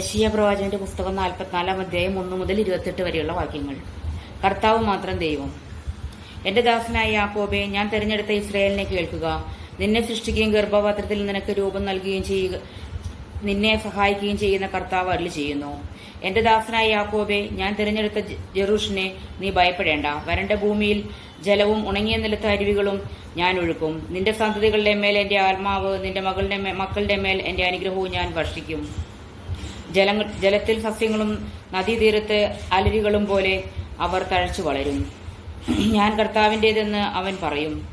യശിയ പ്രവാചകന്റെ പുസ്തകം നാൽപ്പത്തിനാലാം അധ്യായം ഒന്ന് മുതൽ ഇരുപത്തെട്ട് വരെയുള്ള വാക്യങ്ങൾ. കർത്താവ് മാത്രം ദൈവം എന്റെ ദാസനായ യാക്കോബെ ഞാൻ തെരഞ്ഞെടുത്ത ഇസ്രായേലിനെ കേൾക്കുക. നിന്നെ സൃഷ്ടിക്കുകയും ഗർഭപാത്രത്തിൽ നിനക്ക് രൂപം നൽകുകയും ചെയ്യുക നിന്നെ സഹായിക്കുകയും ചെയ്യുന്ന കർത്താവ് അരുളി ചെയ്യുന്നു. എന്റെ ദാസനായ യാക്കോബെ ഞാൻ തിരഞ്ഞെടുത്ത ജെറൂഷിനെ നീ ഭയപ്പെടേണ്ട. വരണ്ട ഭൂമിയിൽ ജലവും ഉണങ്ങിയ നിലത്ത് അരുവികളും ഞാൻ ഒഴുക്കും. നിന്റെ സന്തതികളുടെ മേൽ എന്റെ ആത്മാവ് നിന്റെ മകളുടെ മക്കളുടെ മേൽ എന്റെ അനുഗ്രഹവും ഞാൻ വർഷിക്കും. ജലങ്ങൾ ജലത്തിൽ സസ്യങ്ങളും നദീതീരത്ത് അലരികളും പോലെ അവർ തഴച്ചു വളരും. ഞാൻ കർത്താവിന്റെതെന്ന് അവൻ പറയും.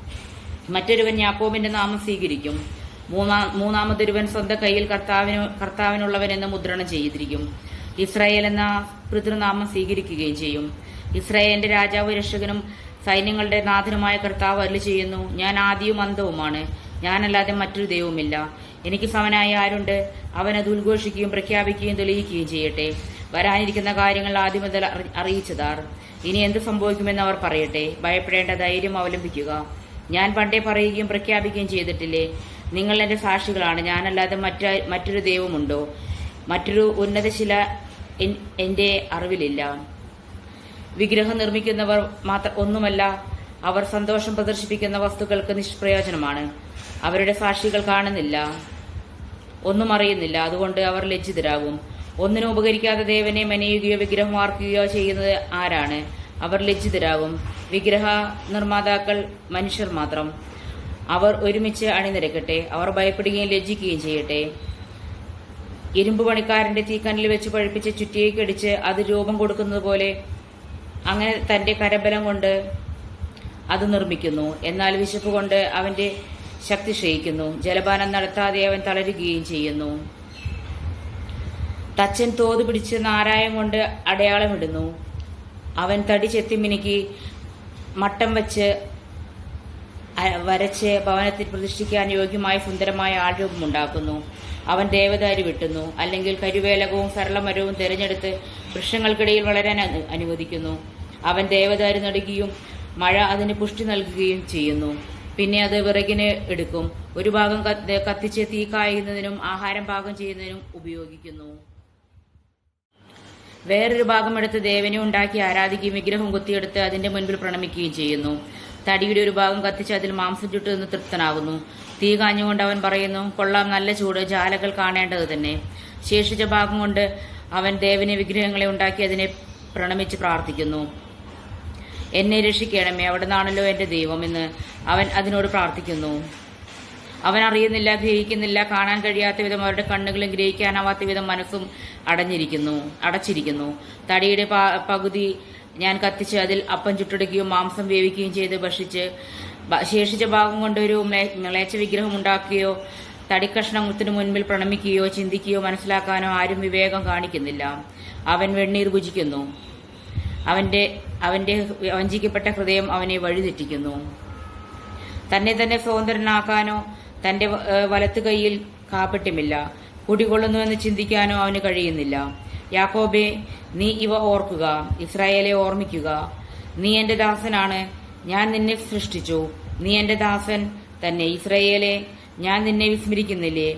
മറ്റൊരുവൻ യാക്കോബിന്റെ നാമം സ്വീകരിക്കും. മൂന്നാ മൂന്നാമതൊരുവൻ സ്വന്തം കയ്യിൽ കർത്താവിന് കർത്താവിനുള്ളവനെന്ന് മുദ്രണം ചെയ്തിരിക്കും. ഇസ്രായേൽ എന്ന പിതൃനാമം സ്വീകരിക്കുകയും ചെയ്യും. ഇസ്രായേലിന്റെ രാജാവ് രക്ഷകനും സൈന്യങ്ങളുടെ നാഥനുമായ കർത്താവ് അരുളി ചെയ്യുന്നു ഞാൻ ആദ്യവും അന്തവുമാണ് ഞാനല്ലാതെ മറ്റൊരു ദൈവമില്ല എനിക്ക് സമനായ ആരുണ്ട്? അത് ഉദ്ഘോഷിക്കുകയും പ്രഖ്യാപിക്കുകയും തെളിയിക്കുകയും ചെയ്യട്ടെ. വരാനിരിക്കുന്ന കാര്യങ്ങൾ ആദ്യം മുതൽ അറി- അറിയിച്ചതാർ. ഇനി എന്ത് സംഭവിക്കുമെന്ന് അവർ പറയട്ടെ. ഭയപ്പെടേണ്ട ധൈര്യം അവലംബിക്കുക. ഞാൻ പണ്ടേ പറയുകയും പ്രഖ്യാപിക്കുകയും ചെയ്തിട്ടില്ലേ? നിങ്ങൾ എന്റെ സാക്ഷികളാണ്. ഞാനല്ലാതെ മറ്റ മറ്റൊരു ദൈവമുണ്ടോ? മറ്റൊരു ഉന്നതശില എന്റെ അറിവിലില്ല. വിഗ്രഹം നിർമ്മിക്കുന്നവർ മാത്ര ഒന്നുമല്ല. അവർ സന്തോഷം പ്രദർശിപ്പിക്കുന്ന വസ്തുക്കൾക്ക് നിഷ്പ്രയോജനമാണ്. അവരുടെ സാക്ഷികൾ കാണുന്നില്ല. ഒന്നും അറിയുന്നില്ല. അതുകൊണ്ട് അവർ ലജ്ജിതരാകും. ഒന്നിനും ഉപകരിക്കാതെ ദേവനെ മെനയുകയോ വിഗ്രഹം വാർക്കുകയോ ചെയ്യുന്നത് ആരാണ്? അവർ ലജ്ജിതരാകും. വിഗ്രഹ നിർമ്മാതാക്കൾ മനുഷ്യർ മാത്രം. അവർ ഒരുമിച്ച് അണിനിരക്കട്ടെ. അവർ ഭയപ്പെടുകയും ലജ്ജിക്കുകയും ചെയ്യട്ടെ. ഇരുമ്പ് പണിക്കാരന്റെ തീക്കനിൽ വെച്ച് പഴുപ്പിച്ച ചുറ്റിയേക്കടിച്ച് അത് രൂപം കൊടുക്കുന്നത് പോലെ അങ്ങനെ തന്റെ കരബലം കൊണ്ട് അത് നിർമ്മിക്കുന്നു. എന്നാൽ വിശപ്പ് കൊണ്ട് അവന്റെ ശക്തി ക്ഷയിക്കുന്നു. ജലപാനം നടത്താതെ അവൻ തളരുകയും ചെയ്യുന്നു. തച്ചൻ തോത് പിടിച്ച് നാരായം കൊണ്ട് അടയാളമിടുന്നു അവൻ തടി ചെത്തിമിനുക്കി മട്ടം വെച്ച് വരച്ച് ഭവനത്തിൽ പ്രതിഷ്ഠിക്കാൻ യോഗ്യമായ സുന്ദരമായ ആൾരൂപമുണ്ടാക്കുന്നു. അവൻ ദേവദാരി വെട്ടുന്നു. അല്ലെങ്കിൽ കരുവേലകവും സരളമരവും തിരഞ്ഞെടുത്ത് വൃക്ഷങ്ങൾക്കിടയിൽ വളരാൻ അനുവദിക്കുന്നു. അവൻ ദേവദാരി നടുകയും മഴ അതിന് പുഷ്ടി നൽകുകയും ചെയ്യുന്നു. പിന്നെ അത് വിറകിന് എടുക്കും. ഒരു ഭാഗം കത്ത് കത്തിച്ച് തീ കായുന്നതിനും ആഹാരം പാകം ചെയ്യുന്നതിനും ഉപയോഗിക്കുന്നു. വേറൊരു ഭാഗം എടുത്ത് ദേവനെ ഉണ്ടാക്കി ആരാധിക്കുകയും വിഗ്രഹം കുത്തിയെടുത്ത് അതിന്റെ മുൻപിൽ പ്രണമിക്കുകയും ചെയ്യുന്നു. തടിയുടെ ഒരു ഭാഗം കത്തിച്ച് അതിൽ മാംസം ചുട്ട് നിന്ന് തൃപ്തനാകുന്നു. തീ കാഞ്ഞുകൊണ്ട് അവൻ പറയുന്നു കൊള്ളാം നല്ല ചൂട് ജാലകൾ കാണേണ്ടത് തന്നെ. ശേഷിച്ച ഭാഗം കൊണ്ട് അവൻ ദേവനെ വിഗ്രഹങ്ങളെ ഉണ്ടാക്കി അതിനെ പ്രണമിച്ച് പ്രാർത്ഥിക്കുന്നു. എന്നെ രക്ഷിക്കണമേ അവിടെ നിന്നാണല്ലോ എന്റെ ദൈവം എന്ന് അവൻ അതിനോട് പ്രാർത്ഥിക്കുന്നു. അവൻ അറിയുന്നില്ല ഗ്രഹിക്കുന്നില്ല കാണാൻ കഴിയാത്ത വിധം അവരുടെ കണ്ണുകളും ഗ്രഹിക്കാനാവാത്ത വിധം മനസ്സും അടഞ്ഞിരിക്കുന്നു അടച്ചിരിക്കുന്നു. തടിയുടെ പകുതി ഞാൻ കത്തിച്ച് അതിൽ അപ്പം ചുട്ടെടുക്കുകയും മാംസം വേവിക്കുകയും ചെയ്ത് ഭക്ഷിച്ച് ശേഷിച്ച ഭാഗം കൊണ്ടൊരു ഒരു വിഗ്രഹം ഉണ്ടാക്കുകയോ തടിക്കഷ്ണത്തിന് മുൻപിൽ പ്രണമിക്കുകയോ ചിന്തിക്കുകയോ മനസ്സിലാക്കാനോ ആരും വിവേകം കാണിക്കുന്നില്ല. അവൻ വെണ്ണീർ ഭുജിക്കുന്നു. അവന്റെ അവന്റെ വഞ്ചിക്കപ്പെട്ട ഹൃദയം അവനെ വഴിതെറ്റിക്കുന്നു. തന്നെ തന്നെ സ്വതന്ത്രനാക്കാനോ തന്റെ വലത്തു കൈയിൽ കാപ്പട്യമില്ല കുടികൊള്ളുന്നുവെന്ന് ചിന്തിക്കാനോ അവന് കഴിയുന്നില്ല. യാക്കോബെ നീ ഇവ ഓർക്കുക ഇസ്രായേലെ ഓർമ്മിക്കുക. നീ എന്റെ ദാസനാണ് ഞാൻ നിന്നെ സൃഷ്ടിച്ചു. നീ എന്റെ ദാസൻ തന്നെ. ഇസ്രായേലെ ഞാൻ നിന്നെ വിസ്മരിക്കുന്നില്ലേ?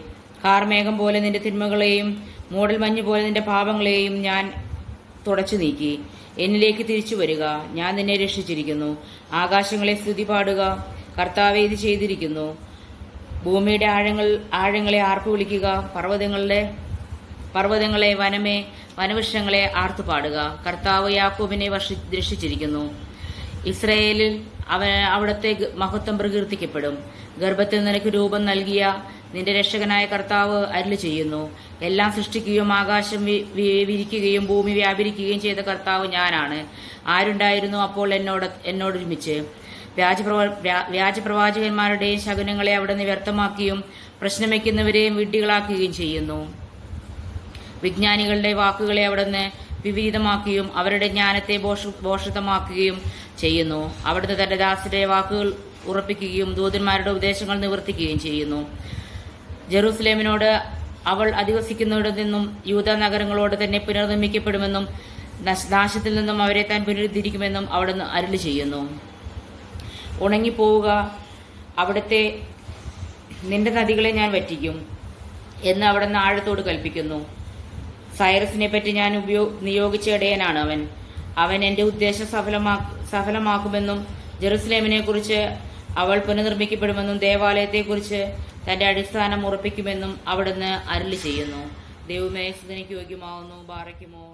കാർമേഘം പോലെ നിന്റെ തിന്മകളെയും മൂടൽ മഞ്ഞ് പോലെ നിന്റെ പാപങ്ങളെയും ഞാൻ തുടച്ചു നീക്കി. എന്നിലേക്ക് തിരിച്ചു വരിക. ഞാൻ നിന്നെ രക്ഷിച്ചിരിക്കുന്നു. ആകാശങ്ങളെ സ്തുതി പാടുക കർത്താവെ ഇത് ചെയ്തിരിക്കുന്നു. ഭൂമിയുടെ ആഴങ്ങൾ ആഴങ്ങളെ ആർപ്പ് വിളിക്കുക. പർവതങ്ങളുടെ പർവതങ്ങളെ വനമേ വനവൃക്ഷങ്ങളെ ആർത്തുപാടുക കർത്താവ് യാക്കോബിനെ രക്ഷിച്ചിരിക്കുന്നു. ഇസ്രയേലിൽ അവ അവിടത്തെ മഹത്വം പ്രകീർത്തിക്കപ്പെടും. ഗർഭത്തിൽ നിനക്ക് രൂപം നൽകിയ നിന്റെ രക്ഷകനായ കർത്താവ് അരുളി ചെയ്യുന്നു. എല്ലാം സൃഷ്ടിക്കുകയും ആകാശം വിരിക്കുകയും ഭൂമി വ്യാപരിക്കുകയും ചെയ്ത കർത്താവ് ഞാനാണ്. ആരുണ്ടായിരുന്നു അപ്പോൾ എന്നോട് എന്നോടൊരുമിച്ച് വ്യാജപ്രവ- വ്യാ- വ്യാജപ്രവാചകന്മാരുടെയും ശകുനങ്ങളെ അവിടെ നിന്ന് വ്യർത്ഥമാക്കിയും പ്രശ്നം വയ്ക്കുന്നവരെയും വിഡ്ഢികളാക്കുകയും ചെയ്യുന്നു. വിജ്ഞാനികളുടെ വാക്കുകളെ അവിടുന്ന് വിപരീതമാക്കുകയും അവരുടെ ജ്ഞാനത്തെ ഭോഷിതമാക്കുകയും ചെയ്യുന്നു. അവിടുന്ന് തന്റെ ദാസിന്റെ വാക്കുകൾ ഉറപ്പിക്കുകയും ദൂതന്മാരുടെ ഉപദേശങ്ങൾ നിവർത്തിക്കുകയും ചെയ്യുന്നു. ജെറൂസലേമിനോട് അവൾ അധിവസിക്കുന്നിടത്തു നിന്നും യൂത നഗരങ്ങളോട് തന്നെ പുനർനിർമ്മിക്കപ്പെടുമെന്നും നശ- നാശത്തിൽ നിന്നും അവരെ താൻ പുനരുദ്ധരിക്കുമെന്നും അവിടുന്ന് അരുളി ചെയ്യുന്നു. ഉണങ്ങിപ്പോവുക. അവിടുത്തെ നിന്റെ നദികളെ ഞാൻ വറ്റിക്കും എന്ന് അവിടുന്ന് ആഴത്തോട് കൽപ്പിക്കുന്നു. സൈറസിനെ പറ്റി ഞാൻ ഉപയോ നിയോഗിച്ച ഇടയനാണ് അവൻ. അവൻ എന്റെ ഉദ്ദേശം സഫലമാ സഫലമാക്കുമെന്നും ജെറുസലേമിനെ കുറിച്ച് അവൾ പുനർനിർമ്മിക്കപ്പെടുമെന്നും ദേവാലയത്തെ കുറിച്ച് തന്റെ അടിസ്ഥാനം ഉറപ്പിക്കുമെന്നും അവിടുന്ന് അരുളി ചെയ്യുന്നു. ദൈവമേ സ്തുതിക്ക് യോഗ്യമാവുന്നു ബാറയ്ക്കുമോ?